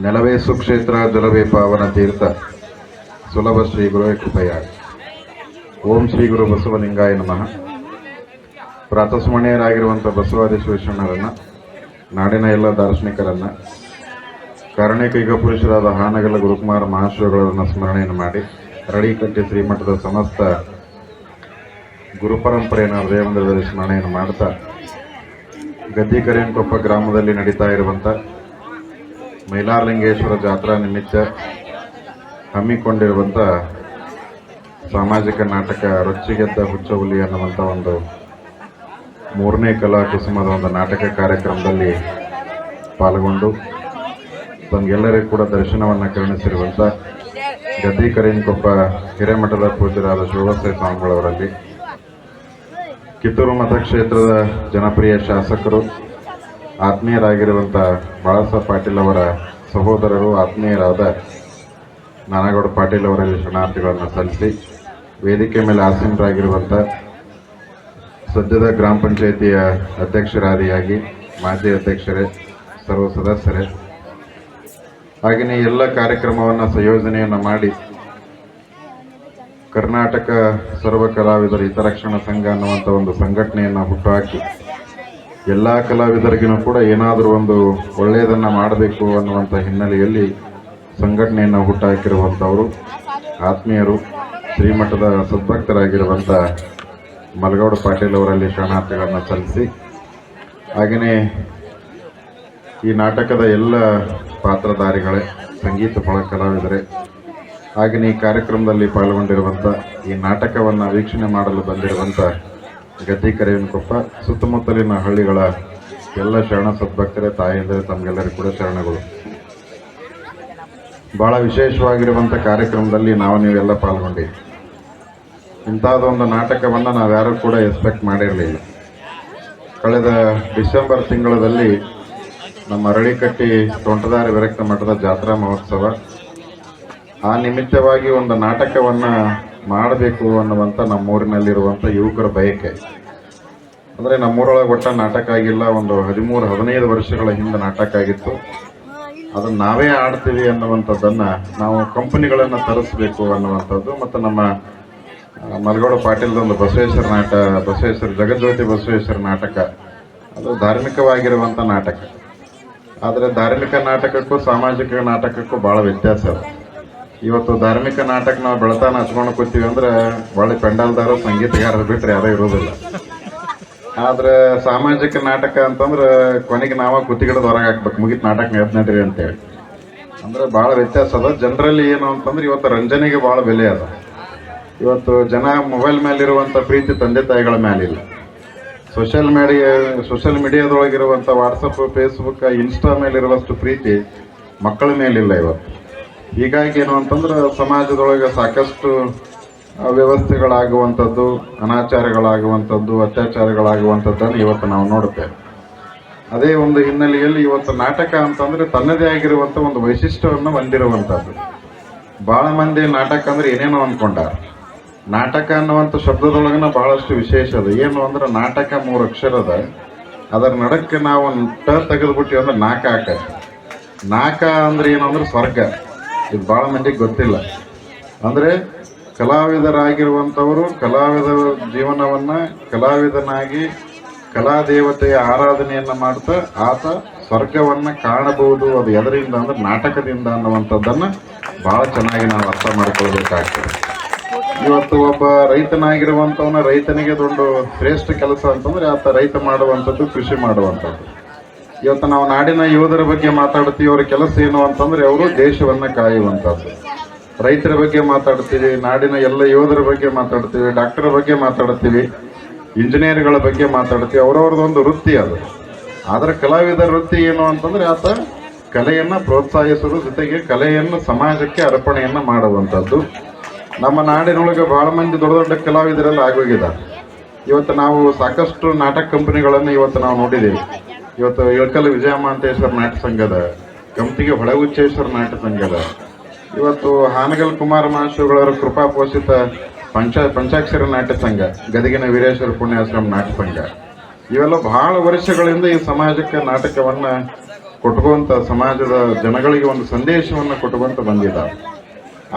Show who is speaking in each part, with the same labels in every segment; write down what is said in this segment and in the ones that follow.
Speaker 1: ನೆಲವೇ ಸುಕ್ಷೇತ್ರ, ಜಲವೇ ಪಾವನ ತೀರ್ಥ. ಸುಲಭ ಶ್ರೀ ಗುರುವೇ ಕೃಪಯ ಓಂ ಶ್ರೀ ಗುರು ಬಸವಲಿಂಗಾಯ ನಮಃ. ಪ್ರಾತಸ್ಮರಣೀಯರಾಗಿರುವಂಥ ಬಸವಾದಿ ಶಿವಶರಣರನ್ನು ನಾಡಿನ ಎಲ್ಲ ದಾರ್ಶನಿಕರನ್ನು ಕಾರಣಿಕ ಪುರುಷರಾದ ಹಾನಗಲ್ಲ ಗುರುಕುಮಾರ ಮಹಾಶಿವಗಳನ್ನು ಸ್ಮರಣೆಯನ್ನು ಮಾಡಿ, ರಡಿಕಟ್ಟಿ ಶ್ರೀಮಠದ ಸಮಸ್ತ ಗುರುಪರಂಪರೆಯನ್ನು ಹೃದಯಮಂದಿರದಲ್ಲಿ ಸ್ಮರಣೆಯನ್ನು ಮಾಡ್ತಾ ಗದ್ದಿಕರೇನಕೊಪ್ಪ ಗ್ರಾಮದಲ್ಲಿ ನಡೀತಾ ಇರುವಂಥ ಮೈಲಾರಲಿಂಗೇಶ್ವರ ಜಾತ್ರಾ ನಿಮಿತ್ತ ಹಮ್ಮಿಕೊಂಡಿರುವಂಥ ಸಾಮಾಜಿಕ ನಾಟಕ ರೊಚ್ಚಿಗೆದ್ದ ಹುಚ್ಚಹುಲಿ ಅನ್ನುವಂಥ ಒಂದು ಮೂರನೇ ಕಲಾ ಕುಸುಮದ ಒಂದು ನಾಟಕ ಕಾರ್ಯಕ್ರಮದಲ್ಲಿ ಪಾಲ್ಗೊಂಡು ತಮಗೆಲ್ಲರಿಗೂ ಕೂಡ ದರ್ಶನವನ್ನು ಕರುಣಿಸಿರುವಂಥ ಗದ್ದಿಕರೇನಕೊಪ್ಪ ಹಿರೇಮಠದ ಪೂಜ್ಯರಾದ ಶಿವಸೈ ಸ್ವಾಮಿಗಳವರಲ್ಲಿ. ಕಿತ್ತೂರು ಮತಕ್ಷೇತ್ರದ ಜನಪ್ರಿಯ ಶಾಸಕರು ಆತ್ಮೀಯರಾಗಿರುವಂಥ ಬಾಳಾಸಾಹೇಬ್ ಪಾಟೀಲ್ ಅವರ ಸಹೋದರರು, ಆತ್ಮೀಯರಾದ ನಾನಗೌಡ ಪಾಟೀಲ್ ಅವರಲ್ಲಿ ಶರಣಾರ್ಥಿಗಳನ್ನು ಸಲ್ಲಿಸಿ, ವೇದಿಕೆ ಮೇಲೆ ಆಸೀನರಾಗಿರುವಂಥ ಸದ್ಯದ ಗ್ರಾಮ ಪಂಚಾಯಿತಿಯ ಅಧ್ಯಕ್ಷರಾದಿಯಾಗಿ, ಮಾಜಿ ಅಧ್ಯಕ್ಷರೇ, ಸರ್ವ ಸದಸ್ಯರೇ. ಹಾಗೆಯೇ ಎಲ್ಲ ಕಾರ್ಯಕ್ರಮವನ್ನು ಸಂಯೋಜನೆಯನ್ನು ಮಾಡಿ ಕರ್ನಾಟಕ ಸರ್ವ ಕಲಾವಿದರ ಹಿತರಕ್ಷಣಾ ಸಂಘ ಅನ್ನುವಂಥ ಒಂದು ಸಂಘಟನೆಯನ್ನು ಹುಟ್ಟುಹಾಕಿ ಎಲ್ಲ ಕಲಾವಿದರಿಗೂ ಕೂಡ ಏನಾದರೂ ಒಂದು ಒಳ್ಳೆಯದನ್ನು ಮಾಡಬೇಕು ಅನ್ನುವಂಥ ಹಿನ್ನೆಲೆಯಲ್ಲಿ ಸಂಘಟನೆಯನ್ನು ಹುಟ್ಟಾಕಿರುವಂಥವರು, ಆತ್ಮೀಯರು, ಶ್ರೀಮಠದ ಸದ್ಭಕ್ತರಾಗಿರುವಂಥ ಮಲಗೌಡ ಪಾಟೀಲ್ ಅವರಲ್ಲಿ ಶರಣಾರ್ಥಿಗಳನ್ನು ಸಲ್ಲಿಸಿ ಹಾಗೆಯೇ ಈ ನಾಟಕದ ಎಲ್ಲ ಪಾತ್ರಧಾರಿಗಳೇ, ಸಂಗೀತ ಫಲ ಕಲಾವಿದರೇ ಹಾಗೆಯೇ ಈ ಕಾರ್ಯಕ್ರಮದಲ್ಲಿ ಪಾಲ್ಗೊಂಡಿರುವಂಥ ಈ ನಾಟಕವನ್ನು ವೀಕ್ಷಣೆ ಮಾಡಲು ಬಂದಿರುವಂಥ ಗದ್ದಿಕರೇನಕೊಪ್ಪ ಸುತ್ತಮುತ್ತಲಿನ ಹಳ್ಳಿಗಳ ಎಲ್ಲ ಶರಣ ಸದ್ಭಕ್ತರೆ, ತಾಯಂದರೆ, ತಮಗೆಲ್ಲರಿಗೂ ಕೂಡ ಶರಣಗಳು. ಬಹಳ ವಿಶೇಷವಾಗಿರುವಂಥ ಕಾರ್ಯಕ್ರಮದಲ್ಲಿ ನಾವು ನೀವೆಲ್ಲ ಪಾಲ್ಗೊಂಡಿ ಇಂಥದ್ದೊಂದು ನಾಟಕವನ್ನು ನಾವ್ಯಾರೂ ಕೂಡ ಎಕ್ಸ್ಪೆಕ್ಟ್ ಮಾಡಿರಲಿಲ್ಲ. ಕಳೆದ ಡಿಸೆಂಬರ್ ತಿಂಗಳಲ್ಲಿ ನಮ್ಮ ಅರಳಿಕಟ್ಟಿ ತೋಂಟದಾರಿ ವಿರಕ್ತ ಮಠದ ಜಾತ್ರಾ ಮಹೋತ್ಸವ, ಆ ನಿಮಿತ್ತವಾಗಿ ಒಂದು ನಾಟಕವನ್ನು ಮಾಡಬೇಕು ಅನ್ನುವಂಥ ನಮ್ಮೂರಿನಲ್ಲಿರುವಂಥ ಯುವಕರ ಬಯಕೆ. ಅಂದರೆ ನಮ್ಮೂರೊಳಗೆ ಒಟ್ಟ ನಾಟಕ ಆಗಿಲ್ಲ, ಒಂದು ಹದಿಮೂರು, ಹದಿನೈದು ವರ್ಷಗಳ ಹಿಂದೆ ನಾಟಕ ಆಗಿತ್ತು. ಅದನ್ನು ನಾವೇ ಆಡ್ತೀವಿ ಅನ್ನುವಂಥದ್ದನ್ನು ನಾವು ಕಂಪನಿಗಳನ್ನು ತರಿಸ್ಬೇಕು ಅನ್ನುವಂಥದ್ದು. ಮತ್ತು ನಮ್ಮ ಮಲಗೋಡ ಪಾಟೀಲ್ದೊಂದು ಬಸವೇಶ್ವರ ನಾಟ, ಬಸವೇಶ್ವರ ಜಗಜ್ಯೋತಿ ಬಸವೇಶ್ವರ ನಾಟಕ. ಅದು ಧಾರ್ಮಿಕವಾಗಿರುವಂಥ ನಾಟಕ. ಆದರೆ ಧಾರ್ಮಿಕ ನಾಟಕಕ್ಕೂ ಸಾಮಾಜಿಕ ನಾಟಕಕ್ಕೂ ಭಾಳ ವ್ಯತ್ಯಾಸ ಅದ. ಇವತ್ತು ಧಾರ್ಮಿಕ ನಾಟಕ ನಾವು ಬೆಳತಾನ ಹಚ್ಕೊಂಡು ಕೂತೀವಿ ಅಂದ್ರೆ ಒಳ್ಳೆ ಪೆಂಡಲ್ದಾರ ಸಂಗೀತಗಾರರು ಬಿಟ್ರೆ ಯಾರೂ ಇರೋದಿಲ್ಲ. ಆದ್ರೆ ಸಾಮಾಜಿಕ ನಾಟಕ ಅಂತಂದ್ರೆ ಕೊನೆಗೆ ನಾವ ಕುತ್ತಿಗಿಡದ ಹೊರಗೆ ಹಾಕ್ಬೇಕು. ಮುಗಿತ್ ನಾಟಕ ನಡ್ರಿ ಅಂತೇಳಿ. ಅಂದ್ರೆ ಭಾಳ ವ್ಯತ್ಯಾಸ ಅದ. ಜನರಲ್ಲಿ ಏನು ಅಂತಂದ್ರೆ ಇವತ್ತು ರಂಜನೆಗೆ ಭಾಳ ಬೆಲೆ ಅದ. ಇವತ್ತು ಜನ ಮೊಬೈಲ್ ಮೇಲಿರುವಂಥ ಪ್ರೀತಿ ತಂದೆ ತಾಯಿಗಳ ಮೇಲಿಲ್ಲ. ಸೋಷಿಯಲ್ ಮೀಡಿಯಾ ಸೋಷಿಯಲ್ ಮೀಡಿಯಾದೊಳಗಿರುವಂಥ ವಾಟ್ಸಪ್ ಫೇಸ್ಬುಕ್, ಇನ್ಸ್ಟಾ ಮೇಲಿರುವಷ್ಟು ಪ್ರೀತಿ ಮಕ್ಕಳ ಮೇಲಿಲ್ಲ ಇವತ್ತು. ಹೀಗಾಗಿ ಏನು ಅಂತಂದ್ರೆ ಸಮಾಜದೊಳಗೆ ಸಾಕಷ್ಟು ವ್ಯವಸ್ಥೆಗಳಾಗುವಂಥದ್ದು, ಅನಾಚಾರಗಳಾಗುವಂಥದ್ದು, ಅತ್ಯಾಚಾರಗಳಾಗುವಂಥದ್ದನ್ನು ಇವತ್ತು ನಾವು ನೋಡುತ್ತೇವೆ ಅದೇ ಒಂದು ಹಿನ್ನೆಲೆಯಲ್ಲಿ ಇವತ್ತು ನಾಟಕ ಅಂತಂದ್ರೆ ತನ್ನದೇ ಆಗಿರುವಂಥ ಒಂದು ವೈಶಿಷ್ಟ್ಯವನ್ನು ಹೊಂದಿರುವಂಥದ್ದು. ಭಾಳ ಮಂದಿ ನಾಟಕ ಅಂದ್ರೆ ಏನೇನೋ ಅನ್ಕೊಂಡಾರ. ನಾಟಕ ಅನ್ನುವಂಥ ಶಬ್ದದೊಳಗನ ಬಹಳಷ್ಟು ವಿಶೇಷ ಅದ. ಏನು ಅಂದ್ರೆ ನಾಟಕ ಮೂರು ಅಕ್ಷರದ ಅದ ಅದರ ನಡಕ್ಕೆ ನಾವು ಟ ತೆಗೆದುಬಿಟ್ಟಿವಿ ಅಂದ್ರೆ ನಾಕ ನಾಕ ಅಂದ್ರೆ ಏನು ಅಂದ್ರೆ ಸ್ವರ್ಗ. ಇದು ಭಾಳ ಮಂದಿಗೆ ಗೊತ್ತಿಲ್ಲ. ಅಂದರೆ ಕಲಾವಿದರಾಗಿರುವಂಥವರು ಕಲಾವಿದರ ಜೀವನವನ್ನು ಕಲಾವಿದನಾಗಿ ಕಲಾದೇವತೆಯ ಆರಾಧನೆಯನ್ನು ಮಾಡ್ತಾ ಆತ ಸ್ವರ್ಗವನ್ನು ಕಾಣಬಹುದು ಅದು ಎದರಿಂದ ಅಂದ್ರೆ ನಾಟಕದಿಂದ ಅನ್ನುವಂಥದ್ದನ್ನು ಭಾಳ ಚೆನ್ನಾಗಿ ನಾವು ಅರ್ಥ ಮಾಡ್ಕೊಳ್ಬೇಕಾಗ್ತದೆ. ಇವತ್ತು ಒಬ್ಬ ರೈತನಾಗಿರುವಂಥವನ ರೈತನಿಗೆ ದೊಡ್ಡ ಶ್ರೇಷ್ಠ ಕೆಲಸ ಅಂತಂದರೆ ಆತ ರೈತ ಮಾಡುವಂಥದ್ದು, ಕೃಷಿ ಮಾಡುವಂಥದ್ದು. ಇವತ್ತು ನಾವು ನಾಡಿನ ಯೋಧರ ಬಗ್ಗೆ ಮಾತಾಡ್ತೀವಿ, ಅವರ ಕೆಲಸ ಏನು ಅಂತಂದ್ರೆ ಅವರು ದೇಶವನ್ನ ಕಾಯುವಂಥದ್ದು. ರೈತರ ಬಗ್ಗೆ ಮಾತಾಡ್ತೀವಿ, ನಾಡಿನ ಎಲ್ಲ ಯೋಧರ ಬಗ್ಗೆ ಮಾತಾಡ್ತೀವಿ, ಡಾಕ್ಟರ್ ಬಗ್ಗೆ ಮಾತಾಡ್ತೀವಿ, ಇಂಜಿನಿಯರ್ಗಳ ಬಗ್ಗೆ ಮಾತಾಡ್ತೀವಿ ಅವರವ್ರದ್ದೊಂದು ವೃತ್ತಿ ಅದು. ಆದರೆ ಕಲಾವಿದರ ವೃತ್ತಿ ಏನು ಅಂತಂದ್ರೆ ಆತ ಕಲೆಯನ್ನ ಪ್ರೋತ್ಸಾಹಿಸೋದು, ಜೊತೆಗೆ ಕಲೆಯನ್ನು ಸಮಾಜಕ್ಕೆ ಅರ್ಪಣೆಯನ್ನ ಮಾಡುವಂಥದ್ದು. ನಮ್ಮ ನಾಡಿನೊಳಗೆ ಭಾಳ ಮಂದಿ ದೊಡ್ಡ ದೊಡ್ಡ ಕಲಾವಿದರೆಲ್ಲ ಆಗೋಗಿದ್ದಾರೆ. ಇವತ್ತು ನಾವು ಸಾಕಷ್ಟು ನಾಟಕ ಕಂಪನಿಗಳನ್ನು ಇವತ್ತು ನಾವು ನೋಡಿದ್ದೀವಿ ಇವತ್ತು ಇಳಕಲ್ ವಿಜಯಮಾಂತೇಶ್ವರ ನಾಟ್ಯ ಸಂಘದ ಕಮತಿಗೆ ಹೊಳಗುಚ್ಚೇಶ್ವರ ನಾಟ್ಯ ಸಂಘದ, ಇವತ್ತು ಹಾನಗಲ್ ಕುಮಾರ ಮಹಾಶಿವಗಳವರ ಕೃಪಾ ಪೋಷಿತ ಪಂಚ, ಪಂಚಾಕ್ಷರ ನಾಟ್ಯ ಸಂಘ, ಗದಗಿನ ವೀರೇಶ್ವರ ಪುಣ್ಯಾಶ್ರಮ ನಾಟ್ಯ ಸಂಘ. ಇವೆಲ್ಲ ಬಹಳ ವರ್ಷಗಳಿಂದ ಈ ಸಮಾಜಕ್ಕೆ ನಾಟಕವನ್ನ ಕೊಟ್ಕೊಂತ ಸಮಾಜದ ಜನಗಳಿಗೆ ಒಂದು ಸಂದೇಶವನ್ನು ಕೊಟ್ಕೊಂತ ಬಂದಿದ್ದಾರೆ.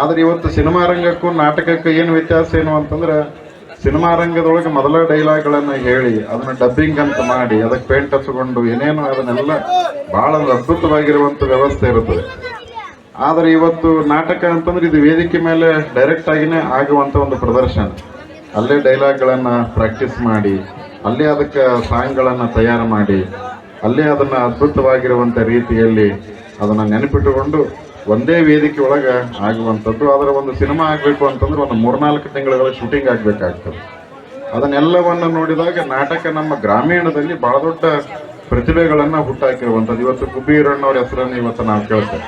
Speaker 1: ಆದ್ರೆ ಇವತ್ತು ಸಿನಿಮಾ ರಂಗಕ್ಕೂ ನಾಟಕಕ್ಕೂ ಏನು ವ್ಯತ್ಯಾಸ ಏನು ಅಂತಂದ್ರೆ ಸಿನಿಮಾ ರಂಗದೊಳಗೆ ಮೊದಲ ಡೈಲಾಗ್ಗಳನ್ನು ಹೇಳಿ, ಅದನ್ನ ಡಬ್ಬಿಂಗ್ ಅಂತ ಮಾಡಿ, ಅದಕ್ಕೆ ಪೇಂಟ್ ಹಚ್ಕೊಂಡು ಏನೇನು ಅದನ್ನೆಲ್ಲ ಬಹಳ ಒಂದು ಅದ್ಭುತವಾಗಿರುವಂತ ವ್ಯವಸ್ಥೆ ಇರುತ್ತದೆ. ಆದ್ರೆ ಇವತ್ತು ನಾಟಕ ಅಂತಂದ್ರೆ ಇದು ವೇದಿಕೆ ಮೇಲೆ ಡೈರೆಕ್ಟ್ ಆಗಿನೇ ಆಗುವಂತ ಒಂದು ಪ್ರದರ್ಶನ. ಅಲ್ಲೇ ಡೈಲಾಗ್ಗಳನ್ನು ಪ್ರಾಕ್ಟೀಸ್ ಮಾಡಿ, ಅಲ್ಲೇ ಅದಕ್ಕೆ ಸಾಂಗ್ಗಳನ್ನು ತಯಾರು ಮಾಡಿ, ಅಲ್ಲೇ ಅದನ್ನ ಅದ್ಭುತವಾಗಿರುವಂತ ರೀತಿಯಲ್ಲಿ ಅದನ್ನ ನೆನಪಿಟ್ಟುಕೊಂಡು ಒಂದೇ ವೇದಿಕೆ ಒಳಗೆ ಆಗುವಂಥದ್ದು ಅದರ ಒಂದು ಸಿನಿಮಾ ಆಗಬೇಕು ಅಂತಂದ್ರೆ ಒಂದು ಮೂರ್ನಾಲ್ಕು ತಿಂಗಳ ಶೂಟಿಂಗ್ ಆಗಬೇಕಾಗ್ತದೆ. ಅದನ್ನೆಲ್ಲವನ್ನು ನೋಡಿದಾಗ ನಾಟಕ ನಮ್ಮ ಗ್ರಾಮೀಣದಲ್ಲಿ ಬಹಳ ದೊಡ್ಡ ಪ್ರತಿಭೆಗಳನ್ನು ಹುಟ್ಟಾಕಿರುವಂಥದ್ದು. ಇವತ್ತು ಗುಬ್ಬೀರಣ್ಣವ್ರ ಹೆಸರನ್ನು ಇವತ್ತು ನಾವು ಕೇಳ್ತೇವೆ.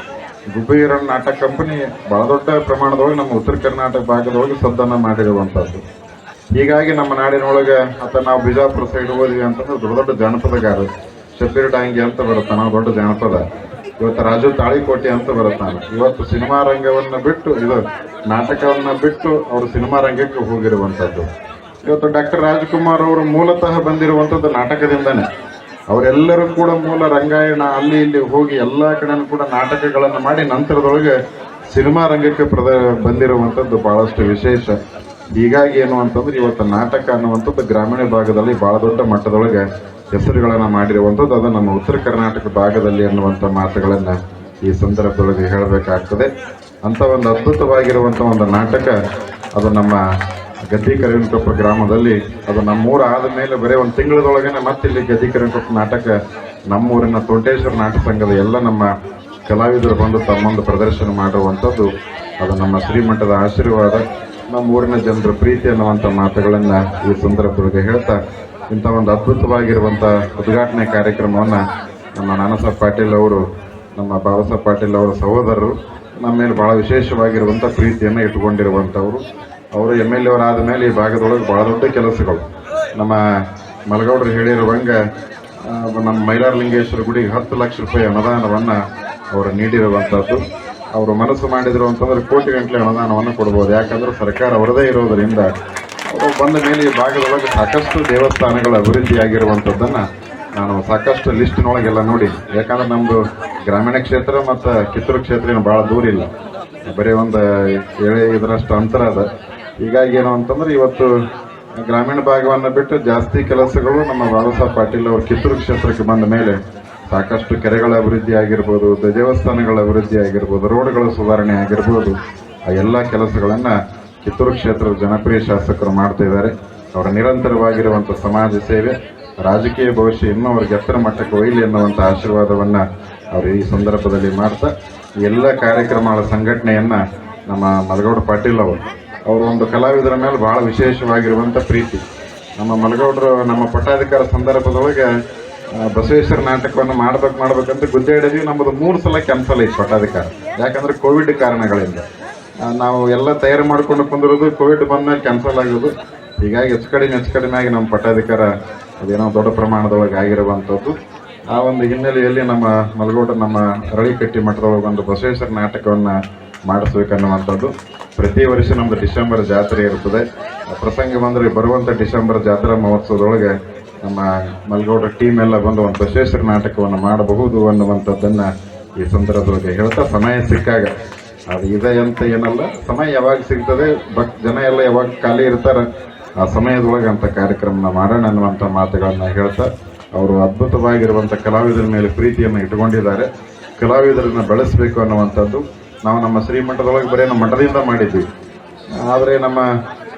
Speaker 1: ಗುಬ್ಬಿ ಈರಣ್ಣ ನಾಟಕ ಕಂಪನಿ ಬಹಳ ದೊಡ್ಡ ಪ್ರಮಾಣದೊಳಗೆ ನಮ್ಮ ಉತ್ತರ ಕರ್ನಾಟಕ ಭಾಗದೊಳಗೆ ಸದ್ದನ್ನು ಮಾಡಿರುವಂಥದ್ದು. ಹೀಗಾಗಿ ನಮ್ಮ ನಾಡಿನೊಳಗೆ ಅಥವಾ ನಾವು ಬಿಜಾಪುರ ಸೈಡ್ ಹೋದ್ವಿ ಅಂತಂದ್ರೆ ದೊಡ್ಡ ದೊಡ್ಡ ಜಾನಪದಗಾರ ಶಬೀರ್ ಡಾಂಗಿ ಅಂತ ಬರುತ್ತೆ, ನಾವು ದೊಡ್ಡ ಜಾನಪದ. ಇವತ್ತು ರಾಜು ತಾಳಿಕೋಟೆ ಅಂತ ಬರುತ್ತಾನೆ. ಇವತ್ತು ಸಿನಿಮಾ ರಂಗವನ್ನ ಬಿಟ್ಟು, ಇದು ನಾಟಕವನ್ನ ಬಿಟ್ಟು ಅವರು ಸಿನಿಮಾ ರಂಗಕ್ಕೆ ಹೋಗಿರುವಂಥದ್ದು. ಇವತ್ತು ಡಾಕ್ಟರ್ ರಾಜ್ಕುಮಾರ್ ಅವರು ಮೂಲತಃ ಬಂದಿರುವಂಥದ್ದು ನಾಟಕದಿಂದನೇ. ಅವರೆಲ್ಲರೂ ಕೂಡ ಮೂಲ ರಂಗಾಯಣ ಅಲ್ಲಿ ಇಲ್ಲಿ ಹೋಗಿ ಎಲ್ಲಾ ಕಡೆನೂ ಕೂಡ ನಾಟಕಗಳನ್ನು ಮಾಡಿ ನಂತರದೊಳಗೆ ಸಿನಿಮಾ ರಂಗಕ್ಕೆ ಪ್ರದ, ಬಂದಿರುವಂಥದ್ದು ಬಹಳಷ್ಟು ವಿಶೇಷ. ಹೀಗಾಗಿ ಏನು ಅಂತಂದ್ರೆ ಇವತ್ತು ನಾಟಕ ಅನ್ನುವಂಥದ್ದು ಗ್ರಾಮೀಣ ಭಾಗದಲ್ಲಿ ಬಹಳ ದೊಡ್ಡ ಮಟ್ಟದೊಳಗೆ ಹೆಸರುಗಳನ್ನು ಮಾಡಿರುವಂಥದ್ದು. ಅದು ನಮ್ಮ ಉತ್ತರ ಕರ್ನಾಟಕ ಭಾಗದಲ್ಲಿ ಅನ್ನುವಂಥ ಮಾತುಗಳನ್ನು ಈ ಸಂದರ್ಭದೊಳಗೆ ಹೇಳಬೇಕಾಗ್ತದೆ. ಅಂಥ ಒಂದು ಅದ್ಭುತವಾಗಿರುವಂಥ ಒಂದು ನಾಟಕ ಅದು ನಮ್ಮ ಗದ್ದಿ ಕರಿವಿನಕೊಪ್ಪ ಗ್ರಾಮದಲ್ಲಿ. ಅದು ನಮ್ಮೂರ ಆದ ಮೇಲೆ ಬರೀ ಒಂದು ಮತ್ತೆ ಇಲ್ಲಿ ಗದ್ದಿ ಕರಿವಿನಕೊಪ್ಪ ನಾಟಕ ನಮ್ಮೂರಿನ ತೋಂಟೇಶ್ವರ ನಾಟಕ ಸಂಘದ ಎಲ್ಲ ನಮ್ಮ ಕಲಾವಿದರು ಬಂದು ತಮ್ಮೊಂದು ಪ್ರದರ್ಶನ ಮಾಡುವಂಥದ್ದು. ಅದು ನಮ್ಮ ಶ್ರೀಮಠದ ಆಶೀರ್ವಾದ. ನಮ್ಮ ಊರಿನ ಜನರ ಪ್ರೀತಿ ಅನ್ನುವಂಥ ಮಾತುಗಳನ್ನು ಈ ಸಂದರ್ಭದೊಳಗೆ ಹೇಳ್ತಾ ಇಂಥ ಒಂದು ಅದ್ಭುತವಾಗಿರುವಂಥ ಉದ್ಘಾಟನೆ ಕಾರ್ಯಕ್ರಮವನ್ನು ನಮ್ಮ ನಾನಾಸಾಬ್ ಪಾಟೀಲ್ ಅವರು, ನಮ್ಮ ಬಾಬಾ ಸಾಹೇಬ್ ಪಾಟೀಲ್ ಅವರ ಸಹೋದರರು, ನಮ್ಮ ಮೇಲೆ ಭಾಳ ವಿಶೇಷವಾಗಿರುವಂಥ ಪ್ರೀತಿಯನ್ನು ಇಟ್ಟುಕೊಂಡಿರುವಂಥವ್ರು. ಅವರು ಎಂ ಎಲ್ ಎ ಮೇಲೆ ಈ ಭಾಗದೊಳಗೆ ಭಾಳ ದೊಡ್ಡ ಕೆಲಸಗಳು. ನಮ್ಮ ಮಲಗೌಡರು ಹೇಳಿರುವಂಗೆ ನಮ್ಮ ನಮ್ಮ ಮೈಲಾರಲಿಂಗೇಶ್ವರ ಗುಡಿಗೆ ಹತ್ತು ಲಕ್ಷ ರೂಪಾಯಿ ಅನುದಾನವನ್ನು ಅವರು ನೀಡಿರುವಂಥದ್ದು. ಅವರು ಮನಸ್ಸು ಮಾಡಿದ್ರು ಅಂತಂದ್ರೆ ಕೋಟಿ ಗಂಟಲೆ ಅನುದಾನವನ್ನು ಕೊಡ್ಬೋದು. ಯಾಕಂದ್ರೆ ಸರ್ಕಾರ ಅವರದೇ ಇರೋದರಿಂದ ಅವರು ಬಂದ ಮೇಲೆ ಈ ಭಾಗದೊಳಗೆ ಸಾಕಷ್ಟು ದೇವಸ್ಥಾನಗಳ ಅಭಿವೃದ್ಧಿಯಾಗಿರುವಂಥದ್ದನ್ನ ನಾನು ಸಾಕಷ್ಟು ಲಿಸ್ಟಿನೊಳಗೆಲ್ಲ ನೋಡಿ. ಯಾಕಂದ್ರೆ ನಮ್ಮದು ಗ್ರಾಮೀಣ ಕ್ಷೇತ್ರ ಮತ್ತು ಕಿತ್ತೂರು ಕ್ಷೇತ್ರ ಏನು ಭಾಳ ದೂರ ಇಲ್ಲ. ಬರೀ ಒಂದು ಏಳೆ ಇದರಷ್ಟು ಅಂತರ ಅದ. ಹೀಗಾಗಿ ಏನು ಅಂತಂದ್ರೆ ಇವತ್ತು ಗ್ರಾಮೀಣ ಭಾಗವನ್ನು ಬಿಟ್ಟು ಜಾಸ್ತಿ ಕೆಲಸಗಳು ನಮ್ಮ ಬಾಬಾ ಪಾಟೀಲ್ ಅವರು ಕಿತ್ತೂರು ಕ್ಷೇತ್ರಕ್ಕೆ ಬಂದ ಮೇಲೆ ಸಾಕಷ್ಟು ಕೆರೆಗಳ ಅಭಿವೃದ್ಧಿ ಆಗಿರ್ಬೋದು ದೇವಸ್ಥಾನಗಳ ಅಭಿವೃದ್ಧಿ ಆಗಿರ್ಬೋದು, ರೋಡ್ಗಳ ಸುಧಾರಣೆ ಆಗಿರ್ಬೋದು, ಆ ಎಲ್ಲ ಕೆಲಸಗಳನ್ನು ಕಿತ್ತೂರು ಕ್ಷೇತ್ರದ ಜನಪ್ರಿಯ ಶಾಸಕರು ಮಾಡ್ತಾ ಅವರ ನಿರಂತರವಾಗಿರುವಂಥ ಸಮಾಜ ಸೇವೆ, ರಾಜಕೀಯ ಭವಿಷ್ಯ ಇನ್ನೂ ಅವ್ರಿಗೆ ಎತ್ತರ ಮಟ್ಟಕ್ಕೆ ಒಯ್ಲಿ ಎನ್ನುವಂಥ ಆಶೀರ್ವಾದವನ್ನು ಅವರು ಈ ಸಂದರ್ಭದಲ್ಲಿ ಮಾಡ್ತಾ ಎಲ್ಲ ಕಾರ್ಯಕ್ರಮಗಳ ಸಂಘಟನೆಯನ್ನು ನಮ್ಮ ಮಲಗೌಡ ಪಾಟೀಲ್ ಅವರು ಅವರು ಒಂದು ಕಲಾವಿದರ ಮೇಲೆ ಭಾಳ ವಿಶೇಷವಾಗಿರುವಂಥ ಪ್ರೀತಿ. ನಮ್ಮ ಮಲಗೌಡರು ನಮ್ಮ ಪಟ್ಟಾಧಿಕಾರ ಸಂದರ್ಭದೊಳಗೆ ಬಸವೇಶ್ವರ ನಾಟಕವನ್ನು ಮಾಡ್ಬೇಕು, ಮಾಡ್ಬೇಕಂತ ಗುದ್ದೆ ಹಿಡಿದ್ವಿ ನಮ್ಮದು ಮೂರು ಸಲ ಕ್ಯಾನ್ಸಲ್ ಆಯ್ತು ಪಟ್ಟಾಧಿಕಾರ ಯಾಕಂದ್ರೆ ಕೋವಿಡ್ ಕಾರಣಗಳಿಂದ. ನಾವು ಎಲ್ಲ ತಯಾರು ಮಾಡ್ಕೊಂಡು ಕುಂದಿರೋದು ಕೋವಿಡ್ ಬಂದ್ಮೇಲೆ ಕ್ಯಾನ್ಸಲ್ ಆಗೋದು. ಹೀಗಾಗಿ ಹೆಚ್ಚು ಕಡಿಮೆ ಹೆಚ್ಚು ಕಡಿಮೆ ಆಗಿ ನಮ್ಮ ಪಟ್ಟಾಧಿಕಾರ ಅದೇನೋ ದೊಡ್ಡ ಪ್ರಮಾಣದೊಳಗೆ ಆಗಿರುವಂಥದ್ದು. ಆ ಒಂದು ಹಿನ್ನೆಲೆಯಲ್ಲಿ ನಮ್ಮ ಮಲಗೋಟ, ನಮ್ಮ ರಳಿಕಟ್ಟಿ ಮಠದೊಳಗೆ ಒಂದು ಬಸವೇಶ್ವರ ನಾಟಕವನ್ನು ಮಾಡಿಸ್ಬೇಕನ್ನುವಂಥದ್ದು. ಪ್ರತಿ ವರ್ಷ ನಮ್ಮದು ಡಿಸೆಂಬರ್ ಜಾತ್ರೆ ಇರ್ತದೆ. ಪ್ರಸಂಗ ಬಂದರೆ ಬರುವಂಥ ಡಿಸೆಂಬರ್ ಜಾತ್ರಾ ಮಹೋತ್ಸವದೊಳಗೆ ನಮ್ಮ ಮಲ್ಗೌಡ ಟೀಮ್ ಎಲ್ಲ ಬಂದು ಒಂದು ಬಸವೇಶ್ವರ ನಾಟಕವನ್ನು ಮಾಡಬಹುದು ಅನ್ನುವಂಥದ್ದನ್ನು ಈ ಸಂದರ್ಭದಲ್ಲಿ ಹೇಳ್ತಾ ಸಮಯ ಸಿಕ್ಕಾಗ. ಅದು ಇದೆ ಅಂತ ಏನಲ್ಲ, ಸಮಯ ಯಾವಾಗ ಸಿಗ್ತದೆ ಬಟ್ ಜನ ಎಲ್ಲ ಯಾವಾಗ ಖಾಲಿ ಇರ್ತಾರ, ಆ ಸಮಯದೊಳಗೆ ಅಂತ ಕಾರ್ಯಕ್ರಮನ ಮಾಡೋಣ ಅನ್ನುವಂಥ ಮಾತುಗಳನ್ನು ಹೇಳ್ತಾ, ಅವರು ಅದ್ಭುತವಾಗಿರುವಂಥ ಕಲಾವಿದರ ಮೇಲೆ ಪ್ರೀತಿಯನ್ನು ಇಟ್ಕೊಂಡಿದ್ದಾರೆ ಕಲಾವಿದರನ್ನ ಬೆಳೆಸಬೇಕು ಅನ್ನುವಂಥದ್ದು ನಾವು ನಮ್ಮ ಶ್ರೀಮಠದೊಳಗೆ ಬರೀ ನಮ್ಮ ಮಠದಿಂದ ಮಾಡಿದ್ವಿ. ಆದರೆ ನಮ್ಮ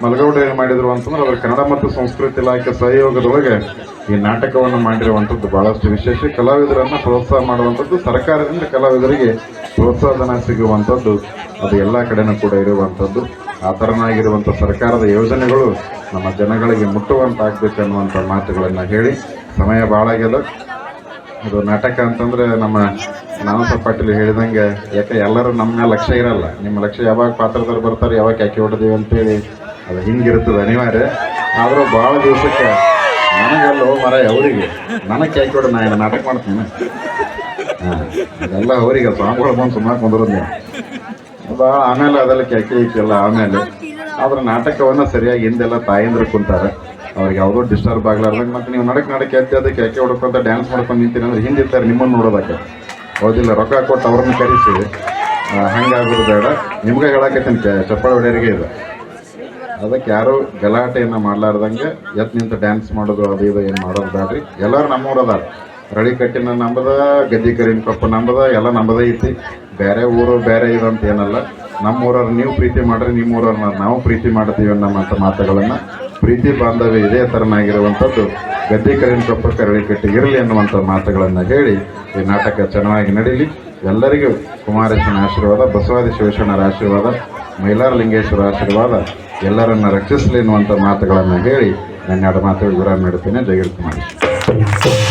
Speaker 1: ಮಲಗೌಡರು ಏನು ಮಾಡಿದ್ರು ಅಂತಂದ್ರೆ ಅದರ ಕನ್ನಡ ಮತ್ತು ಸಂಸ್ಕೃತಿ ಇಲಾಖೆ ಸಹಯೋಗದೊಳಗೆ ಈ ನಾಟಕವನ್ನು ಮಾಡಿರುವಂಥದ್ದು ಬಹಳಷ್ಟು ವಿಶೇಷ. ಕಲಾವಿದರನ್ನು ಪ್ರೋತ್ಸಾಹ ಮಾಡುವಂಥದ್ದು, ಸರ್ಕಾರದಿಂದ ಕಲಾವಿದರಿಗೆ ಪ್ರೋತ್ಸಾಹನ ಸಿಗುವಂಥದ್ದು, ಅದು ಎಲ್ಲ ಕಡೆನೂ ಕೂಡ ಇರುವಂಥದ್ದು. ಆ ಥರನಾಗಿರುವಂಥ ಸರ್ಕಾರದ ಯೋಜನೆಗಳು ನಮ್ಮ ಜನಗಳಿಗೆ ಮುಟ್ಟುವಂತಾಗಬೇಕು ಅನ್ನುವಂಥ ಮಾತುಗಳನ್ನು ಹೇಳಿ, ಸಮಯ ಭಾಳ ಇದು ನಾಟಕ ಅಂತಂದ್ರೆ ನಮ್ಮ ನಾನಸ ಪಾಟೀಲ್ ಹೇಳಿದಂಗೆ, ಯಾಕೆ ಎಲ್ಲರೂ ನಮ್ಮ ಲಕ್ಷ್ಯ ಇರಲ್ಲ. ನಿಮ್ಮ ಲಕ್ಷ್ಯ ಯಾವಾಗ ಪಾತ್ರದವ್ರು ಬರ್ತಾರೆ, ಯಾವಾಗ ಯಾಕೆ ಹೊಡೆದೀವಿ ಅಂತೇಳಿ ಅದು ಹಿಂಗಿರ್ತದೆ ಅನಿವಾರ್ಯ. ಆದರೂ ಭಾಳ ದಿವಸಕ್ಕೆ ನನಗೆಲ್ಲ ಮರ ಅವರಿಗೆ. ನನಗೆ ಕ್ಯಾಕಿ ಹೊಡೆದು ನಾನು ನಾಟಕ ಮಾಡ್ತೀನಿ ಹಾಂ, ಅದೆಲ್ಲ ಅವರಿಗೆ, ಸ್ವಾಮಿಗಳು ಬಂದು ಸುಮ್ಮನೆ ಕುಂದ್ರದ್ ನೀವು. ಭಾಳ ಆಮೇಲೆ ಅದೆಲ್ಲ ಕ್ಯಾಕಿ ಈಕೆಲ್ಲ ಆಮೇಲೆ. ಆದ್ರೆ ನಾಟಕವನ್ನ ಸರಿಯಾಗಿ ಹಿಂದೆಲ್ಲ ತಾಯಂದ್ರೆ ಕುಂತಾರೆ. ಅವ್ರಿಗೆ ಯಾವುದೋ ಡಿಸ್ಟರ್ಬ್ ಆಗ್ಲಾರ್ದಂಗೆ ಮತ್ತೆ ನೀವು ನಡಕ್ ನಡಕ್ಕೆ ಎತ್ತಿ ಅದಕ್ಕೆ ಯಾಕೆ ಹೊಡ್ಕೊಂತ ಡ್ಯಾನ್ಸ್ ಮಾಡ್ಕೊಂಡು ನಿಂತೀನಿ ಅಂದ್ರೆ ಹಿಂದಿರ್ತಾರೆ, ನಿಮ್ಮನ್ನು ನೋಡೋದಕ್ಕೆ. ಹೌದಿಲ್ಲ, ರೊಕ್ಕ ಕೊಟ್ಟು ಅವ್ರನ್ನ ಕರೆಸಿ. ಹಂಗಾಗೋದು ಬೇಡ. ನಿಮ್ಗೆ ಹೇಳಕತ್ತೀನಿ ಚಪ್ಪಾಳೆ ಹೊಡೆಯರಿಗೆ ಇದು. ಅದಕ್ಕೆ ಯಾರು ಗಲಾಟೆಯನ್ನು ಮಾಡ್ಲಾರ್ದಂಗೆ ಎತ್ ನಿಂತು ಡ್ಯಾನ್ಸ್ ಮಾಡೋದು ಅದು ಇದು ಏನು ಮಾಡೋದು ಬೇಡ್ರಿ. ಎಲ್ಲರೂ ನಮ್ಮೂರು ಅದಾರ ರಳಿ ಕಟ್ಟಿನ ನಂಬದ, ಗದ್ದಿ ಕರಿನ ಕಪ್ಪು ನಂಬದ, ಎಲ್ಲ ನಂಬದೇ ಐತಿ. ಬೇರೆ ಊರು ಬೇರೆ ಇದಂತ ಏನಲ್ಲ. ನಮ್ಮ ಊರವ್ರು ನೀವು ಪ್ರೀತಿ ಮಾಡ್ರಿ, ನಿಮ್ಮೂರವ್ರನ್ನ ನಾವು ಪ್ರೀತಿ ಮಾಡ್ತೀವಿ ಅನ್ನೋಂಥ ಮಾತುಗಳನ್ನು ಪ್ರೀತಿ ಬಾಂಧವ್ಯ ಇದೇ ಥರನಾಗಿರುವಂಥದ್ದು ಗದ್ದೆ ಕರಿನ ಕಪ್ಪ ಕರಳಿ ಕಟ್ಟಿ ಇರಲಿ ಅನ್ನುವಂಥ ಮಾತುಗಳನ್ನು ಹೇಳಿ ಈ ನಾಟಕ ಚೆನ್ನಾಗಿ ನಡೀಲಿ. ಎಲ್ಲರಿಗೂ ಕುಮಾರೇಶನ ಆಶೀರ್ವಾದ, ಬಸವಾದಿ ಶಿವಶಣ್ಣರ ಆಶೀರ್ವಾದ, ಮೈಲಾರ ಲಿಂಗೇಶ್ವರ ಆಶೀರ್ವಾದ, ಎಲ್ಲರನ್ನ ರಕ್ಷಿಸಲಿ ಅನ್ನುವಂಥ ಮಾತುಗಳನ್ನು ಹೇಳಿ ನನ್ನ ಎರಡು ಮಾತುಗಳು ವಿರಾಮ ನೀಡುತ್ತೇನೆ. ಜಯಗಿರಿ ಕುಮಾರೇಶ್